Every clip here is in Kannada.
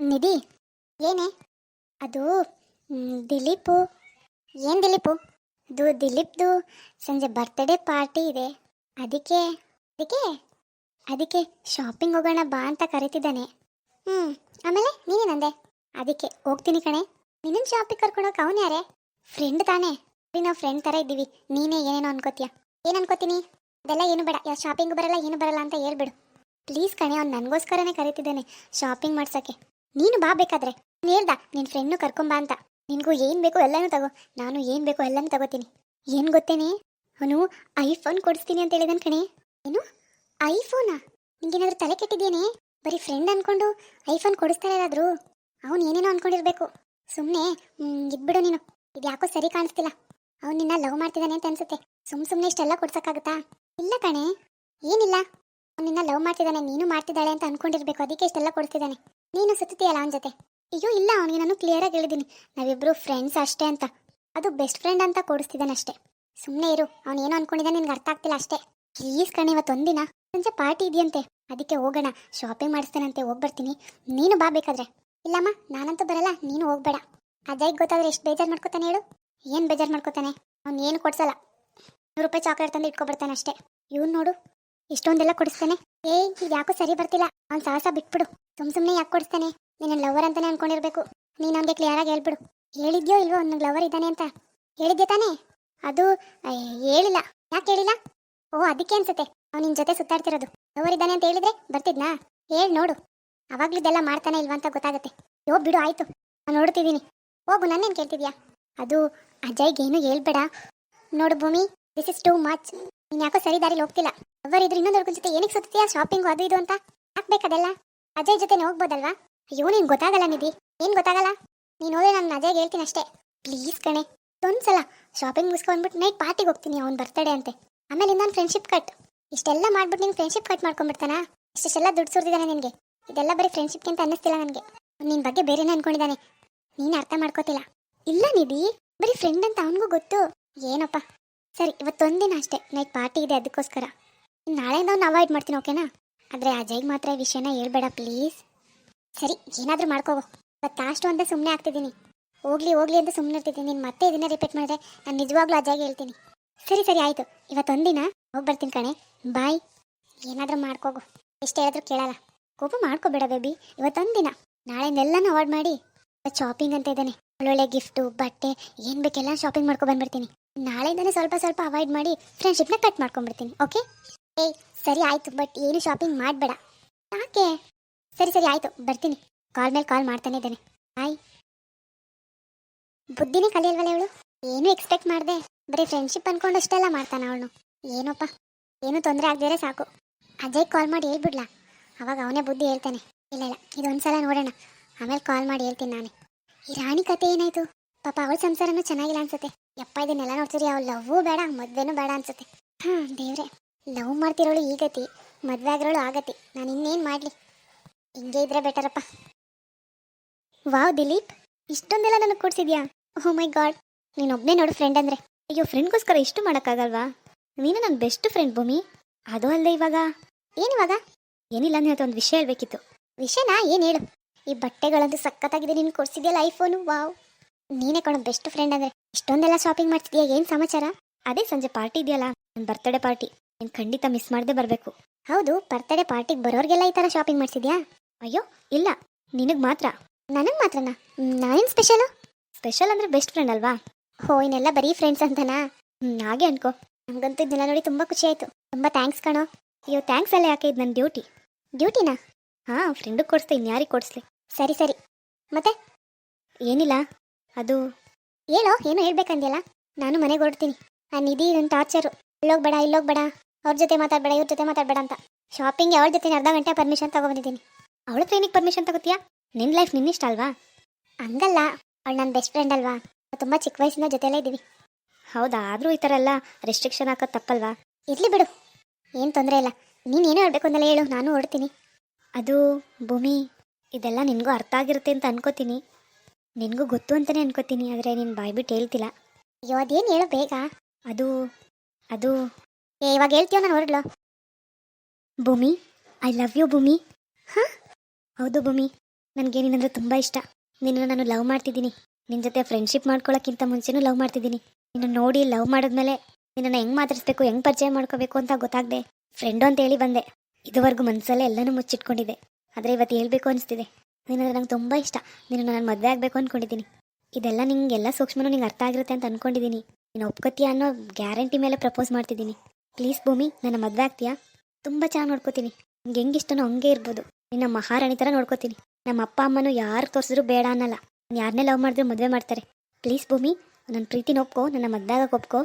ನಿಧಿ, ಏನೇ? ಅದು ದಿಲೀಪು. ಏನು ದಿಲೀಪು? ಅದು ದಿಲೀಪ್ದು ಸಂಜೆ ಬರ್ತ್ಡೇ ಪಾರ್ಟಿ ಇದೆ. ಅದಕ್ಕೆ ಅದಕ್ಕೆ ಅದಕ್ಕೆ ಶಾಪಿಂಗ್ ಹೋಗೋಣ ಬಾ ಅಂತ ಕರಿತಿದ್ದಾನೆ. ಹ್ಞೂ ಆಮೇಲೆ ನೀನೇನಂದೆ ಅದಕ್ಕೆ ಹೋಗ್ತೀನಿ ಕಣೆ. ನಿನ್ನ ಶಾಪಿಂಗ್ ಕರ್ಕೊಂಡೋಗಿ ಅವನು ಯಾರೇ? ಫ್ರೆಂಡ್ ತಾನೇ. ನಾವು ಫ್ರೆಂಡ್ ಥರ ಇದ್ದೀವಿ. ನೀನೇ ಏನೇನೋ ಅನ್ಕೋತೀಯ. ಏನು ಅನ್ಕೋತೀನಿ? ಅದೆಲ್ಲ ಏನು ಬೇಡ. ಯಾವ ಶಾಪಿಂಗ್ ಬರಲ್ಲ, ಏನು ಬರಲ್ಲ ಅಂತ ಹೇಳ್ಬಿಡು. ಪ್ಲೀಸ್ ಕಣೆ, ಅವ್ನು ನನಗೋಸ್ಕರನೇ ಕರಿತಿದ್ದಾನೆ ಶಾಪಿಂಗ್ ಮಾಡ್ಸೋಕ್ಕೆ. ನೀನು ಬಾ ಬೇಕಾದ್ರೆ. ಹೇಳ್ದ, ನಿನ್ ಫ್ರೆಂಡ್ನು ಕರ್ಕೊಂಬಾ ಅಂತ. ನಿನಗೂ ಏನು ಬೇಕು ಎಲ್ಲನೂ ತಗೋ. ನಾನು ಏನು ಬೇಕು ಎಲ್ಲನೂ ತಗೋತೀನಿ. ಏನು ಗೊತ್ತೇನೆ? ಅವನು ಐಫೋನ್ ಕೊಡಿಸ್ತೀನಿ ಅಂತ ಹೇಳಿದನ್ ಕಣೆ. ಏನು? ಐಫೋನಾ ನಿಂಗೇನಾದ್ರೂ ತಲೆ ಕೆಟ್ಟಿದ್ದೇನೆ ಬರೀ ಫ್ರೆಂಡ್ ಅನ್ಕೊಂಡು ಐಫೋನ್ ಕೊಡಿಸ್ತಾರೆ ಯಾರಾದ್ರು ಅವನು ಏನೇನೋ ಅನ್ಕೊಂಡಿರ್ಬೇಕು. ಸುಮ್ಮನೆ ಇದ್ಬಿಡು ನೀನು. ಇದು ಯಾಕೋ ಸರಿ ಕಾಣಿಸ್ತಿಲ್ಲ. ಅವ್ನು ನಿನ್ನ ಲವ್ ಮಾಡ್ತಿದ್ದಾನೆ ಅಂತ ಅನ್ಸುತ್ತೆ. ಸುಮ್ ಸುಮ್ಮನೆ ಇಷ್ಟೆಲ್ಲ ಕೊಡ್ಸಕ್ಕಾಗುತ್ತಾ? ಇಲ್ಲ ಕಣೆ. ಏನಿಲ್ಲ. ಅವನು ನಿನ್ನ ಲವ್ ಮಾಡ್ತಿದ್ದಾನೆ ನೀನು ಮಾಡ್ತಿದ್ದಾಳೆ ಅಂತ ಅನ್ಕೊಂಡಿರ್ಬೇಕು. ಅದಕ್ಕೆ ಇಷ್ಟೆಲ್ಲ ಕೊಡ್ತಿದ್ದಾನೆ ನೀನು ಸುತ್ತೀಯಲ್ಲ ಅವನ ಜೊತೆ? ಅಯ್ಯೋ, ಇಲ್ಲ, ಅವನಿಗೆ ನಾನು ಕ್ಲಿಯರ್ ಆಗಿ ಹೇಳಿದ್ದೀನಿ ನಾವಿಬ್ರು ಫ್ರೆಂಡ್ಸ್ ಅಷ್ಟೇ ಅಂತ. ಅದು ಬೆಸ್ಟ್ ಫ್ರೆಂಡ್ ಅಂತ ಕೊಡಿಸ್ತಿದ್ದಾನೆ ಅಷ್ಟೇ. ಸುಮ್ಮನೆ ಇರು, ಅವ್ನು ಏನೋ ಅನ್ಕೊಂಡಿದ್ದಾನೆ ನಿನ್ಗೆ ಅರ್ಥ ಆಗ್ತಿಲ್ಲ ಅಷ್ಟೇ. ಪ್ಲೀಸ್ ಕಣೆ ಇವತ್ತೊಂದಿನ ಸಂಜೆ ಪಾರ್ಟಿ ಇದೆಯಂತೆ. ಅದಕ್ಕೆ ಹೋಗೋಣ ಶಾಪಿಂಗ್ ಮಾಡಿಸ್ತಾನಂತೆ, ಹೋಗ್ಬರ್ತೀನಿ. ನೀನು ಬಾ ಬೇಕಾದ್ರೆ. ಇಲ್ಲಮ್ಮ, ನಾನಂತೂ ಬರಲ್ಲ, ನೀನು ಹೋಗ್ಬೇಡ. ಅಜಯ್ ಗೊತ್ತಾದ್ರೆ ಎಷ್ಟು ಬೇಜಾರು ಮಾಡ್ಕೊತಾನೆ ಹೇಳು? ಏನು ಬೇಜಾರು ಮಾಡ್ಕೊತಾನೆ? ಅವ್ನು ಏನು ಕೊಡ್ಸಲ್ಲ. ನೂರು ರೂಪಾಯಿ ಚಾಕ್ಲೇಟ್ ತಂದು ಇಟ್ಕೊಬರ್ತಾನೆ ಅಷ್ಟೇ. ಇವ್ನು ನೋಡು ಇಷ್ಟೊಂದೆಲ್ಲ ಕೊಡಿಸ್ತಾನೆ. ಏಯ್ ಇದು ಯಾಕೋ ಸರಿ ಬರ್ತಿಲ್ಲ. ಅವ್ನು ಸಾಹಸ ಬಿಟ್ಬಿಡು. ಸುಮ್ ಸುಮ್ಮನೆ ಯಾಕೆ ಕೊಡಿಸ್ತಾನೆ? ನಿನ್ನ ಲವರ್ ಅಂತಾನೆ ಅನ್ಕೊಂಡಿರ್ಬೇಕು. ನೀನು ಅವನಿಗೆ ಕ್ಲಿಯರ್ ಆಗಿ ಹೇಳ್ಬಿಡು. ಹೇಳಿದ್ಯೋ ಇಲ್ವೋ? ನನ್ನ ಲವರ್ ಇದ್ದಾನೆ ಅಂತ. ಹೇಳಿದ್ದೆ ತಾನೆ? ಅದು ಹೇಳಿಲ್ಲ. ಯಾಕೆ ಹೇಳಿಲ್ಲ? ಓ, ಅದಕ್ಕೆ ಅನ್ಸುತ್ತೆ. ಅವ್ನು ನಿನ್ನ ಜೊತೆ ಸುತ್ತಾಡ್ತಿರೋದು. ಲವರ್ ಇದ್ದಾನೆ ಅಂತ ಹೇಳಿದ್ರೆ ಬರ್ತಿದ್ನಾ? ಹೇಳಿ, ನೋಡು. ಅವಾಗ್ಲೂ ಇದೆಲ್ಲ ಮಾಡ್ತಾನೆ ಇಲ್ವಾ ಅಂತ ಗೊತ್ತಾಗುತ್ತೆ. ಯೋ, ಬಿಡು, ಆಯ್ತು. ನಾನು ನೋಡ್ತಿದ್ದೀನಿ. ಹೋಗು, ನನ್ನೇನು ಕೇಳ್ತಿದ್ಯಾ? ಅದು ಅಜಯ್ಗೆ ಏನು ಹೇಳ್ಬೇಡ. ನೋಡು ಭೂಮಿ ದಿಸ್ ಇಸ್ ಟೂ ಮಚ್ ನೀನು ಯಾಕೋ ಸರಿ ದಾರಿಲಿ ಹೋಗ್ತಿಲ್ಲ. ಲವರ್ ಇದ್ರೆ ಇನ್ನೊಂದು ಹುಡುಗನ ಜೊತೆ ಏನಕ್ಕೆ ಸುತ್ತೀಯಾ ಶಾಪಿಂಗು ಅದು ಇದು ಅಂತ. ಹಾಕ್ಬೇಕದೆಲ್ಲ ಅಜಯ್ ಜೊತೆ ಹೋಗ್ಬೋದಲ್ವಾ? ಅಯ್ಯೋ ನೀನ್ ಗೊತ್ತಾಗಲ್ಲ ನಿಧಿ. ಏನು ಗೊತ್ತಾಗಲ್ಲ? ನೀನು ಹೋದ್ರೆ ನಾನು ಅಜಯ್ಗೆ ಹೇಳ್ತೀನಿ ಅಷ್ಟೇ. ಪ್ಲೀಸ್ ಕಣೆ. ಒಂದ್ಸಲ ಶಾಪಿಂಗ್ ಮುಗಿಸ್ಕೊಂಡ್ಬಿಟ್ಟು ನೈಟ್ ಪಾರ್ಟಿಗೆ ಹೋಗ್ತೀನಿ ಅವ್ನು ಬರ್ತಡೇ ಅಂತೆ. ಆಮೇಲೆ ಇನ್ನೊಂದು ಫ್ರೆಂಡ್ಶಿಪ್ ಕಟ್ ಇಷ್ಟೆಲ್ಲ ಮಾಡ್ಬಿಟ್ಟು ನೀನು ಫ್ರೆಂಡ್ಶಿಪ್ ಕಟ್ ಮಾಡ್ಕೊಂಡ್ಬಿಡ್ತಾನಾ? ಇಷ್ಟೆಲ್ಲ ದುಡ್ಡು ಸುರಿದಿದ್ದಾನೆ ನಿನಗೆ. ಇದೆಲ್ಲ ಬರೀ ಫ್ರೆಂಡ್ಶಿಪ್ ಅಂತ ಅನ್ನಿಸ್ತಿಲ್ಲ ನನಗೆ. ನಿನ್ನ ಬಗ್ಗೆ ಬೇರೆನೇ ಅನ್ಕೊಂಡಿದ್ದಾನೆ. ನೀನು ಅರ್ಥ ಮಾಡ್ಕೋತಿಲ್ಲ. ಇಲ್ಲ ನಿಧಿ, ಬರೀ ಫ್ರೆಂಡ್ ಅಂತ ಅವನಿಗೂ ಗೊತ್ತು. ಏನಪ್ಪ? ಸರಿ, ಇವತ್ತೊಂದಿನ ಅಷ್ಟೇ. ನೈಟ್ ಪಾರ್ಟಿ ಇದೆ ಅದಕ್ಕೋಸ್ಕರ. ನಾಳೆಯಿಂದ ಅವ್ನು ಅವಾಯ್ಡ್ ಮಾಡ್ತೀನಿ ಓಕೆನಾ ಆದರೆ ಅಜಯ್ಗೆ ಮಾತ್ರ ಈ ವಿಷಯನ ಹೇಳ್ಬೇಡ ಪ್ಲೀಸ್ ಸರಿ, ಏನಾದರೂ ಮಾಡ್ಕೋ ಇವತ್ತು ಲಾಸ್ಟು ಅಂತ ಸುಮ್ಮನೆ ಆಗ್ತಿದ್ದೀನಿ. ಹೋಗ್ಲಿ ಹೋಗ್ಲಿ ಅಂತ ಸುಮ್ಮನೆ ಇರ್ತಿದ್ದೀನಿ. ನೀನು ಮತ್ತೆ ಇದನ್ನ ರಿಪೀಟ್ ಮಾಡಿದ್ರೆ ನಾನು ನಿಜವಾಗ್ಲೂ ಅಜಯ್ಗೆ ಹೇಳ್ತೀನಿ. ಸರಿ ಸರಿ, ಆಯಿತು. ಇವತ್ತೊಂದಿನ ಹೋಗಿ ಬರ್ತೀನಿ ಕಣೆ. ಬಾಯ್ ಏನಾದರೂ ಮಾಡ್ಕೋಗು. ಎಷ್ಟು ಹೇಳಿದ್ರು ಕೇಳಲ್ಲ. ಕೋಪ ಮಾಡ್ಕೋಬೇಡ ಬೇಬಿ ಇವತ್ತೊಂದಿನ. ನಾಳೆನೆಲ್ಲನೂ ಅವಾಯ್ಡ್ ಮಾಡಿ. ಶಾಪಿಂಗ್ ಅಂತ ಇದ್ದಾನೆ. ಒಳ್ಳೊಳ್ಳೆ ಗಿಫ್ಟು ಬಟ್ಟೆ, ಏನು ಬೇಕೆಲ್ಲ ಶಾಪಿಂಗ್ ಮಾಡ್ಕೊ ಬಂದ್ಬಿಡ್ತೀನಿ. ನಾಳೆಯಿಂದನೇ ಸ್ವಲ್ಪ ಸ್ವಲ್ಪ ಅವಾಯ್ಡ್ ಮಾಡಿ ಫ್ರೆಂಡ್ಶಿಪ್ನ ಕಟ್ ಮಾಡ್ಕೊಂಡ್ಬಿಡ್ತೀನಿ ಓಕೆ ಏಯ್ ಸರಿ ಆಯಿತು ಬಟ್ ಏನು ಶಾಪಿಂಗ್ ಮಾಡಬೇಡ. ಯಾಕೆ? ಸರಿ ಸರಿ ಆಯಿತು, ಬರ್ತೀನಿ. ಕಾಲ್ ಮೇಲೆ ಕಾಲ್ ಮಾಡ್ತಾನೆ ಇದ್ದೇನೆ. ಬಾಯ್ ಬುದ್ಧಿನೇ ಕಲಿಯಲ್ವಲ್ಲ ಅವಳು ಏನು ಎಕ್ಸ್ಪೆಕ್ಟ್ ಮಾಡಿದೆ. ಬರೀ ಫ್ರೆಂಡ್ಶಿಪ್ ಅನ್ಕೊಂಡು ಅಷ್ಟೆಲ್ಲ ಮಾಡ್ತಾನೆ ಅವಳು. ಏನಪ್ಪ, ಏನು ತೊಂದರೆ ಆಗದಿದ್ರೆ ಸಾಕು. ಅಜಯ್ ಕಾಲ್ ಮಾಡಿ ಹೇಳ್ಬಿಡ್ಲಾ? ಅವಾಗ ಅವನೇ ಬುದ್ಧಿ ಹೇಳ್ತಾನೆ. ಇಲ್ಲ ಇಲ್ಲ, ಇದೊಂದ್ಸಲ ನೋಡೋಣ. ಆಮೇಲೆ ಕಾಲ್ ಮಾಡಿ ಹೇಳ್ತೀನಿ ನಾನೇ. ಈ ರಾಣಿ ಕತೆ ಏನಾಯ್ತು? ಪಾಪ ಅವಳ ಸಂಸಾರನೂ ಚೆನ್ನಾಗಿಲ್ಲ ಅನ್ಸುತ್ತೆ. ಯಪ್ಪ, ಇದನ್ನೆಲ್ಲ ನೋಡ್ತೀರಿ ಅವ್ಳು ಲವ್ವೂ ಬೇಡ, ಮದ್ವೆನೂ ಬೇಡ ಅನ್ಸುತ್ತೆ. ಹಾಂ, ದೇವ್ರೆ. ಲವ್ ಮಾಡ್ತಿರೋಳು ಈ ಮದ್ವೆ ಆಗಿರೋಳು ಆ ನಾನು ಇನ್ನೇನು ಮಾಡಲಿ? ಹಿಂಗೆ ಇದ್ರೆ ಬೆಟರಪ್ಪ. ವಾವ್, ದಿಲೀಪ್, ಇಷ್ಟೊಂದೆಲ್ಲ ನನಗೆ ಕೊಡ್ಸಿದ್ಯಾ? ಓ ಮೈ ಗಾಡ್ ನೀನೊಬ್ಬನೇ ನೋಡು ಫ್ರೆಂಡ್ ಅಂದ್ರೆ. ಅಯ್ಯೋ ಫ್ರೆಂಡ್ಗೋಸ್ಕರ ಇಷ್ಟು ಮಾಡೋಕ್ಕಾಗಲ್ವಾ? ನೀನು ನನ್ನ ಬೆಸ್ಟ್ ಫ್ರೆಂಡ್ ಭೂಮಿ. ಅದು ಅಲ್ಲದೆ ಇವಾಗ. ಏನಿವಾಗ ಏನಿಲ್ಲ ಅಂತ ಒಂದು ವಿಷಯ ಹೇಳ್ಬೇಕಿತ್ತು. ವಿಷಯನಾ? ಏನು ಹೇಳು? ಈ ಬಟ್ಟೆಗಳಂತೂ ಸಖತ್ತಾಗಿದೆ ನೀನು ಕೊಡ್ಸಿದ್ಯಲ್ಲ ಐಫೋನು ವಾವ್. ನೀನೇ ಕೊಡೋ ಬೆಸ್ಟ್ ಫ್ರೆಂಡ್ ಅಂದರೆ. ಇಷ್ಟೊಂದೆಲ್ಲ ಶಾಪಿಂಗ್ ಮಾಡ್ತಿದ್ಯಾ? ಏನು ಸಮಾಚಾರ? ಅದೇ ಸಂಜೆ ಪಾರ್ಟಿ ಇದೆಯಲ್ಲ ನನ್ನ ಬರ್ತ್ಡೇ ಪಾರ್ಟಿ ನೀನು ಖಂಡಿತ ಮಿಸ್ ಮಾಡದೆ ಬರಬೇಕು. ಹೌದು ಬರ್ತಡೇ ಪಾರ್ಟಿಗೆ ಬರೋರಿಗೆಲ್ಲ ಈ ಥರ ಶಾಪಿಂಗ್ ಮಾಡ್ಸಿದ್ಯಾ? ಅಯ್ಯೋ, ಇಲ್ಲ, ನಿನಗೆ ಮಾತ್ರ. ನನಗೆ ಮಾತ್ರನಾ? ನಾನೇನು ಸ್ಪೆಷಲು ಸ್ಪೆಷಲ್ ಅಂದರೆ ಬೆಸ್ಟ್ ಫ್ರೆಂಡ್ ಅಲ್ವಾ? ಹೋ, ಇನ್ನೆಲ್ಲ ಬರೀ ಫ್ರೆಂಡ್ಸ್ ಅಂತನಾ? ಹಾಗೆ ಅನ್ಕೋ. ನಮ್ಗಂತೂ ಇದನ್ನೆಲ್ಲ ನೋಡಿ ತುಂಬ ಖುಷಿ ಆಯಿತು. ತುಂಬ ಥ್ಯಾಂಕ್ಸ್ ಕಣೋ. ಅಯ್ಯೋ ಥ್ಯಾಂಕ್ಸ್ ಎಲ್ಲ ಯಾಕೆ ಇದು ನನ್ನ ಡ್ಯೂಟಿ ಡ್ಯೂಟಿನಾ ಹಾಂ ಫ್ರೆಂಡಿಗೆ ಕೊಡಿಸ್ತೀನಿ ಇನ್ಯಾರಿಗೆ ಕೊಡಿಸ್ಲಿ? ಸರಿ ಸರಿ. ಮತ್ತೆ? ಏನಿಲ್ಲ. ಅದು, ಹೇಳೋ, ಏನೋ ಹೇಳ್ಬೇಕಂದ್ಯಲ್ಲ? ನಾನು ಮನೆಗೆ ಹೊರಡ್ತೀನಿ. ಆ ನಿಧಿ ನನ್ನ ಟಾರ್ಚರು ಇಲ್ಲೋಗ್ಬೇಡ ಇಲ್ಲೋಗ್ಬೇಡ. ಅವ್ರ ಜೊತೆ ಮಾತಾಡಬೇಡ, ಇವ್ರ ಜೊತೆ ಮಾತಾಡಬೇಡ ಅಂತ. ಶಾಪಿಂಗ್ ಅವ್ರ ಜೊತೆ ಅರ್ಧ ಗಂಟೆ ಪರ್ಮಿಷನ್ ತಗೊಬಂದಿದ್ದೀನಿ ಅವಳ ಟ್ರೈನಿಗೆ ಪರ್ಮಿಷನ್ ತಗೋತೀಯಾ? ನಿನ್ನ ಲೈಫ್ ನಿನ್ನಿಷ್ಟ ಅಲ್ವಾ? ಹಂಗಲ್ಲ, ಅವಳು ನನ್ನ ಬೆಸ್ಟ್ ಫ್ರೆಂಡ್ ಅಲ್ವಾ? ತುಂಬ ಚಿಕ್ಕ ವಯಸ್ಸಿನ ಜೊತೆಲೇ ಇದ್ದೀವಿ. ಹೌದಾ? ಆದರೂ ಈ ಥರ ಎಲ್ಲ ರೆಸ್ಟ್ರಿಕ್ಷನ್ ಹಾಕೋದು ತಪ್ಪಲ್ವಾ? ಇರ್ಲಿ ಬಿಡು. ಏನು ತೊಂದರೆ ಇಲ್ಲ. ನೀನು ಏನೋ ಹೇಳ್ಬೇಕು ಅಂದಲ್ಲ ಹೇಳು, ನಾನು ಹೊಡ್ತೀನಿ ಅದು ಭೂಮಿ, ಇದೆಲ್ಲ ನಿನಗೂ ಅರ್ಥ ಆಗಿರುತ್ತೆ ಅಂತ ಅನ್ಕೋತೀನಿ. ನಿನಗೂ ಗೊತ್ತು ಅಂತಲೇ ಅನ್ಕೋತೀನಿ, ಆದರೆ ನೀನು ಬಾಯ್ಬಿಟ್ಟು ಹೇಳ್ತಿಲ್ಲ. ಅಯ್ಯೋ, ಅದೇನು ಹೇಳು ಬೇಗ? ಅದು ಅದು ಏ, ಇವಾಗ ಹೇಳ್ತೀಯೋ ನಾನು ಹೊರಡ್ಲ? ಭೂಮಿ ಐ ಲವ್ ಯು ಭೂಮಿ. ಹಾಂ? ಹೌದು ಭೂಮಿ, ನನಗೆ ನಿನ್ನಂದ್ರೆ ತುಂಬ ಇಷ್ಟ. ನಿನ್ನ ನಾನು ಲವ್ ಮಾಡ್ತಿದ್ದೀನಿ. ನಿನ್ನ ಜೊತೆ ಫ್ರೆಂಡ್ಶಿಪ್ ಮಾಡ್ಕೊಳ್ಳೋಕ್ಕಿಂತ ಮುಂಚೆನೂ ಲವ್ ಮಾಡ್ತಿದ್ದೀನಿ. ನಿನ್ನ ನೋಡಿ ಲವ್ ಮಾಡಿದ್ಮೇಲೆ ನಿನ್ನನ್ನು ಹೆಂಗೆ ಮಾತಾಡಿಸ್ಬೇಕು, ಹೆಂಗೆ ಪರಿಚಯ ಮಾಡ್ಕೋಬೇಕು ಅಂತ ಗೊತ್ತಾಗದೆ. ಫ್ರೆಂಡು ಅಂತ ಹೇಳಿ ಬಂದೆ. ಇದುವರೆಗೂ ಮನಸ್ಸಲ್ಲೇ ಎಲ್ಲನೂ ಮುಚ್ಚಿಟ್ಕೊಂಡಿದ್ದೆ. ಆದರೆ ಇವತ್ತು ಹೇಳಬೇಕು ಅನಿಸ್ತಿದೆ. ನಿನ್ನಂದ್ರೆ ನಂಗೆ ತುಂಬ ಇಷ್ಟ. ನಿನ್ನ ನಾನು ಮದುವೆ ಆಗಬೇಕು ಅಂದ್ಕೊಂಡಿದ್ದೀನಿ ಇದೆಲ್ಲ ನಿಂಗೆಲ್ಲ ಸೂಕ್ಷ್ಮನೂ ನಿಂಗೆ ಅರ್ಥ ಆಗಿರುತ್ತೆ ಅಂತ ಅಂದ್ಕೊಂಡಿದ್ದೀನಿ ನೀನು ಒಪ್ಕೋತೀಯ ಅನ್ನೋ ಗ್ಯಾರಂಟಿ ಮೇಲೆ ಪ್ರಪೋಸ್ ಮಾಡ್ತಿದ್ದೀನಿ. ಪ್ಲೀಸ್ ಭೂಮಿ, ನನ್ನ ಮದುವೆ ಆಗ್ತೀಯಾ? ತುಂಬ ಚೆನ್ನಾಗಿ ನೋಡ್ಕೋತೀನಿ. ನಿಂಗೆ ಹೆಂಗೆ ಇಷ್ಟನೋ ಹಂಗೆ ಇರ್ಬೋದು. ನಿನ್ನ ಮಹಾರಾಣಿ ಥರ ನೋಡ್ಕೋತೀನಿ. ನಮ್ಮ ಅಪ್ಪ ಅಮ್ಮನೂ ಯಾರು ತೋರಿಸಿದ್ರು ಬೇಡ ಅನ್ನಲ್ಲ. ಯಾರನ್ನೇ ಲವ್ ಮಾಡಿದ್ರು ಮದುವೆ ಮಾಡ್ತಾರೆ. ಪ್ಲೀಸ್ ಭೂಮಿ ನನ್ನ ಪ್ರೀತಿನ ಒಪ್ಕೋ, ನನ್ನ ಮದ್ದಾಗ ಒಪ್ಕೋ.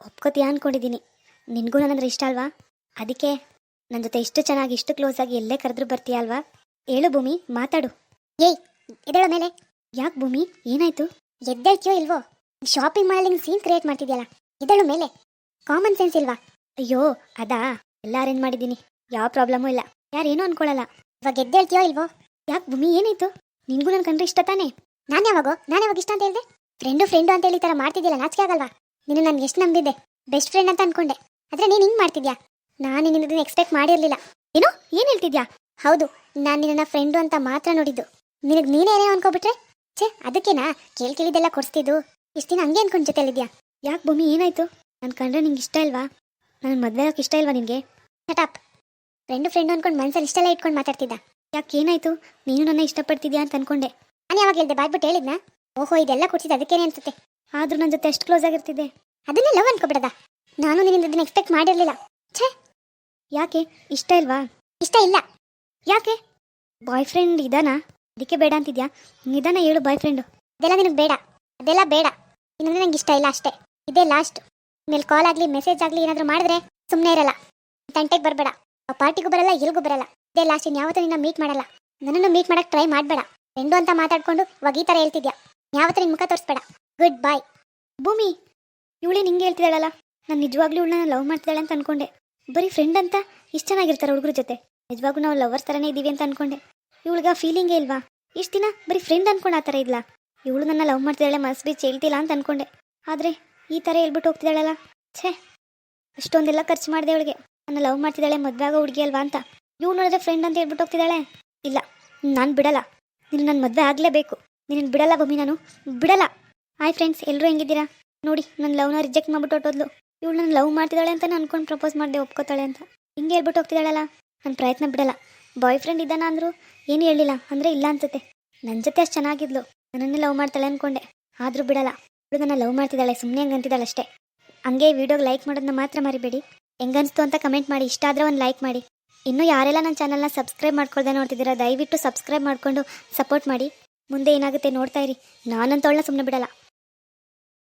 ಒಪ್ಕೋತೀಯ ಅಂದ್ಕೊಂಡಿದ್ದೀನಿ ನಿನಗೂ ನನ್ನಂದ್ರೆ ಇಷ್ಟ ಅಲ್ವಾ? ಅದಕ್ಕೆ ನನ್ನ ಜೊತೆ ಇಷ್ಟು ಚೆನ್ನಾಗಿ, ಇಷ್ಟು ಕ್ಲೋಸ್ ಆಗಿ ಎಲ್ಲೇ ಕರೆದ್ರೂ ಬರ್ತೀಯ ಅಲ್ವಾ? ಹೇಳು ಭೂಮಿ, ಮಾತಾಡು. ಏಯ್, ಎದ್ದೇಳೋ ಮೇಲೆ. ಯಾಕೆ ಭೂಮಿ, ಏನಾಯ್ತು? ಎದ್ದೇಳ್ತೀಯೋ ಇಲ್ವೋ? ಶಾಪಿಂಗ್ ಮಾಡಲಿ ಸೀನ್ ಕ್ರಿಯೇಟ್ ಮಾಡ್ತಿದ್ಯಲ್ಲ, ಎದ್ದೇಳು ಮೇಲೆ. ಕಾಮನ್ ಸೆನ್ಸ್ ಇಲ್ವಾ? ಅಯ್ಯೋ, ಅದಾ? ಎಲ್ಲ ಅರೇಂಜ್ ಮಾಡಿದ್ದೀನಿ? ಯಾವ ಪ್ರಾಬ್ಲಮೂ ಇಲ್ಲ. ಯಾರೇನು ಅನ್ಕೊಳ್ಳಲ್ಲ ಇವಾಗ ಎದ್ದೇಳ್ತೀಯೋ ಇಲ್ವೋ? ಯಾಕೆ ಭೂಮಿ ಏನಾಯ್ತು? ನಿನ್ಗೂ ನನ್ನ ಕಂಡ್ರೆ ಇಷ್ಟ ತಾನೇ? ನಾನು ಯಾವಾಗೋ? ನಾನು ಯಾವಾಗ ಇಷ್ಟ ಅಂತ ಹೇಳಿದೆ? ಫ್ರೆಂಡು ಫ್ರೆಂಡು ಅಂತ ಹೇಳಿ ಈ ಥರ ಮಾಡ್ತಿದ್ದಿಲ್ಲ ನಾಚಿಕೆ ಆಗಲ್ವಾ? ನೀನು ನಾನು ಎಷ್ಟು ನಂಬಿದ್ದೆ? ಬೆಸ್ಟ್ ಫ್ರೆಂಡ್ ಅಂತ ಅನ್ಕೊಂಡೆ. ಆದರೆ ನೀನು ಹಿಂಗೆ ಮಾಡ್ತಿದ್ಯಾ? ನಾನು ನಿನ್ನ ಎಕ್ಸ್ಪೆಕ್ಟ್ ಮಾಡಿರಲಿಲ್ಲ. ಏನು? ಏನು ಹೇಳ್ತಿದ್ಯಾ? ಹೌದು, ನಾನು ನಿನ್ನ ಫ್ರೆಂಡು ಅಂತ ಮಾತ್ರ ನೋಡಿದ್ದು. ನಿನಗೆ ನೀನೇ ಏನೇ ಅನ್ಕೋಬಿಟ್ರೆ? ಛೇ, ಅದಕ್ಕೇನಾ? ಕೇಳಿ ಕೇಳಿದೆಲ್ಲ ಕೊಡಿಸ್ತಿದ್ದು. ಇಷ್ಟು ದಿನ ಹಂಗೆ ಅನ್ಕೊಂಡು ಜೊತೆಲಿದ್ಯಾ? ಯಾಕೆ ಭೂಮಿ ಏನಾಯ್ತು? ನನ್ನ ಕಂಡ್ರೆ ನಿಂಗೆ ಇಷ್ಟ ಇಲ್ವಾ? ನನ್ನ ಮದುವೆ ಇಷ್ಟ ಇಲ್ವಾ ನಿನಗೆ? ಶಟಾಪ್ ಫ್ರೆಂಡು ಫ್ರೆಂಡು ಅನ್ಕೊಂಡು ಮನ್ಸಲ್ಲಿ ಇಷ್ಟೆಲ್ಲ ಇಟ್ಕೊಂಡು ಮಾತಾಡ್ತಿದ್ದ. ಯಾಕೆ ಏನಾಯ್ತು? ನೀನು ನನ್ನ ಇಷ್ಟಪಡ್ತಿದ್ಯಾ ಅಂತ ಅನ್ಕೊಂಡೆ. ನಾನು ಯಾವಾಗ ಹೇಳ್ದೆ? ಬಾಯ್ಬಿಟ್ಟು ಹೇಳಿದ್ನಾ? ಓಹೋ, ಇದೆಲ್ಲ ಕೊಡ್ತಿದ್ದೆ ಅದಕ್ಕೇನೆ ಅನ್ಸುತ್ತೆ. ಆದ್ರೂ ನನ್ನ ಜೊತೆ ಎಷ್ಟು ಕ್ಲೋಸ್ ಆಗಿರ್ತಿದ್ದೆ. ಅದನ್ನೇ ಲವ್ ಅನ್ಕೋಬಿಡದ? ನಾನು ನಿನ್ನಿಂದ ಅದನ್ನ ಎಕ್ಸ್ಪೆಕ್ಟ್ ಮಾಡಿರಲಿಲ್ಲ. ಯಾಕೆ? ಇಷ್ಟ ಇಲ್ವಾ? ಇಷ್ಟ ಇಲ್ಲ. ಯಾಕೆ? ಬಾಯ್ ಫ್ರೆಂಡ್ ಇದಾನಾ ಅದಕ್ಕೆ ಬೇಡ ಅಂತಿದ್ಯಾ? ನಿಧಾನ ಹೇಳು ಬಾಯ್ ಫ್ರೆಂಡು ಅದೆಲ್ಲ ನಿನಗೆ ಬೇಡ. ಅದೆಲ್ಲ ಬೇಡ. ಇನ್ನೊಂದು ನಂಗೆ ಇಷ್ಟ ಇಲ್ಲ ಅಷ್ಟೇ. ಇದೇ ಲಾಸ್ಟ್ ಮೇಲೆ ಕಾಲ್ ಆಗಲಿ ಮೆಸೇಜ್ ಆಗಲಿ ಏನಾದರೂ ಮಾಡಿದ್ರೆ ಸುಮ್ಮನೆ ಇರಲ್ಲ. ತಂಟೆಗೆ ಬರಬೇಡ. ಆ ಪಾರ್ಟಿಗೂ ಬರಲ್ಲ ಎಲ್ಗೂ ಬರಲ್ಲ. ಇದೇ ಲಾಸ್ಟ್ ಇನ್ನು ಯಾವತ್ತೂ ನಿನ್ನ ಮೀಟ್ ಮಾಡಲ್ಲ. ನನ್ನನ್ನು ಮೀಟ್ ಮಾಡಕ್ಕೆ ಟ್ರೈ ಮಾಡಬೇಡ. ಫ್ರೆಂಡು ಅಂತ ಮಾತಾಡ್ಕೊಂಡು ಇವಾಗ ಈ ಥರ ಹೇಳ್ತಿದ್ಯಾ? ಯಾವತ್ತೂ ನಿನ್ನ ಮುಖ ತೋರಿಸ್ಬೇಡ. ಗುಡ್ ಬಾಯ್ ಭೂಮಿ, ಇವಳೇ ನಿಂಗೆ ಹೇಳ್ತಿದ್ದಾಳಲ್ಲ? ನಾನು ನಿಜವಾಗ್ಲೂ ಇವಳನ್ನ ಲವ್ ಮಾಡ್ತಿದ್ದಾಳೆ ಅಂತ ಅನ್ಕೊಂಡೆ. ಬರೀ ಫ್ರೆಂಡ್ ಅಂತ ಇಷ್ಟು ಚೆನ್ನಾಗಿರ್ತಾರೆ ಹುಡುಗರ ಜೊತೆ. ನಿಜವಾಗ್ಲೂ ನಾವು ಲವರ್ಸ್ ಥರನೇ ಇದ್ದೀವಿ ಅಂತ ಅನ್ಕೊಂಡೆ. ಇವಳಿಗೆ ಫೀಲಿಂಗೇ ಇಲ್ವಾ? ಇಷ್ಟು ದಿನ ಬರೀ ಫ್ರೆಂಡ್ ಅನ್ಕೊಂಡು ಆ ಥರ ಇದ್ಲ? ಇವಳು ನನ್ನ ಲವ್ ಮಾಡ್ತಿದ್ದಾಳೆ ಮನಸ್ಸು ಬೀಚ್ ಹೇಳ್ತಿಲ್ಲ ಅಂತ ಅನ್ಕೊಂಡೆ. ಆದರೆ ಈ ಥರ ಹೇಳ್ಬಿಟ್ಟು ಹೋಗ್ತಿದ್ದಾಳಲ್ಲ? ಛೇ, ಅಷ್ಟೊಂದೆಲ್ಲ ಖರ್ಚು ಮಾಡಿದೆ ಅವಳಿಗೆ. ನನ್ನ ಲವ್ ಮಾಡ್ತಿದ್ದಾಳೆ ಮದುವೆ ಆಗೋ ಹುಡುಗಿ ಅಲ್ವಾ ಅಂತ. ಇವ್ ನೋಡಿದ್ರೆ ಫ್ರೆಂಡ್ ಅಂತ ಹೇಳ್ಬಿಟ್ಟು ಹೋಗ್ತಿದ್ದಾಳೆ. ಇಲ್ಲ, ನಾನು ಬಿಡಲ್ಲ. ನೀನು ನನ್ನ ಮದುವೆ ಆಗಲೇಬೇಕು. ನಿನ್ನ ಬಿಡಲ್ಲ ಭೂಮಿ ನಾನು. ಬಿಡಲ್ಲ. ಹಾಯ್ ಫ್ರೆಂಡ್ಸ್ ಎಲ್ಲರೂ ಹೆಂಗಿದ್ದೀರಾ? ನೋಡಿ ನನ್ನ ಲವ್ನ ರಿಜೆಕ್ಟ್ ಮಾಡ್ಬಿಟ್ಟು ಹೊಟ್ಟೋದ್ಲು ಇವಳು ನನ್ನ ಲವ್ ಮಾಡ್ತಿದ್ದಾಳೆ ಅಂತ ಅನ್ಕೊಂಡು ಪ್ರಪೋಸ್ ಮಾಡಿದೆ, ಒಪ್ಕೋತಾಳೆ ಅಂತ. ಹಿಂಗೆ ಹೇಳ್ಬಿಟ್ಟು ಹೋಗ್ತಿದ್ದಾಳಲ್ಲ? ನನ್ನ ಪ್ರಯತ್ನ ಬಿಡಲ್ಲ. ಬಾಯ್ ಫ್ರೆಂಡ್ ಇದ್ದಾನ ಅಂದ್ರು ಏನು ಹೇಳಿಲ್ಲ, ಅಂದರೆ ಇಲ್ಲ ಅನ್ಸುತ್ತೆ. ನನ್ನ ಜೊತೆ ಅಷ್ಟು ಚೆನ್ನಾಗಿದ್ಲು. ನನ್ನನ್ನೇ ಲವ್ ಮಾಡ್ತಾಳೆ ಅನ್ಕೊಂಡೆ. ಆದರೂ ಬಿಡಲ್ಲ. ನನ್ನ ಲವ್ ಮಾಡ್ತಿದ್ದಾಳೆ ಸುಮ್ಮನೆ ಹಂಗೆ ಅಂತಿದ್ದಾಳೆ ಅಷ್ಟೇ. ಹಂಗೆ ವಿಡಿಯೋಗೆ ಲೈಕ್ ಮಾಡೋದನ್ನ ಮಾತ್ರ ಮರಿಬೇಡಿ. ಹೆಂಗನ್ಸ್ತು ಅಂತ ಕಮೆಂಟ್ ಮಾಡಿ, ಇಷ್ಟ ಆದರೆ ಒಂದು ಲೈಕ್ ಮಾಡಿ. ಇನ್ನೂ ಯಾರೆಲ್ಲ ನನ್ನ ಚಾನಲ್ನ ಸಬ್ಸ್ಕ್ರೈಬ್ ಮಾಡ್ಕೊಳ್ದೆ ನೋಡ್ತಿದ್ದೀರಾ, ದಯವಿಟ್ಟು ಸಬ್ಸ್ಕ್ರೈಬ್ ಮಾಡಿಕೊಂಡು ಸಪೋರ್ಟ್ ಮಾಡಿ. ಮುಂದೆ ಏನಾಗುತ್ತೆ ನೋಡ್ತಾ ಇರಿ. ನಾನಂತವಳನ್ನ ಸುಮ್ಮನೆ ಬಿಡಲ್ಲ.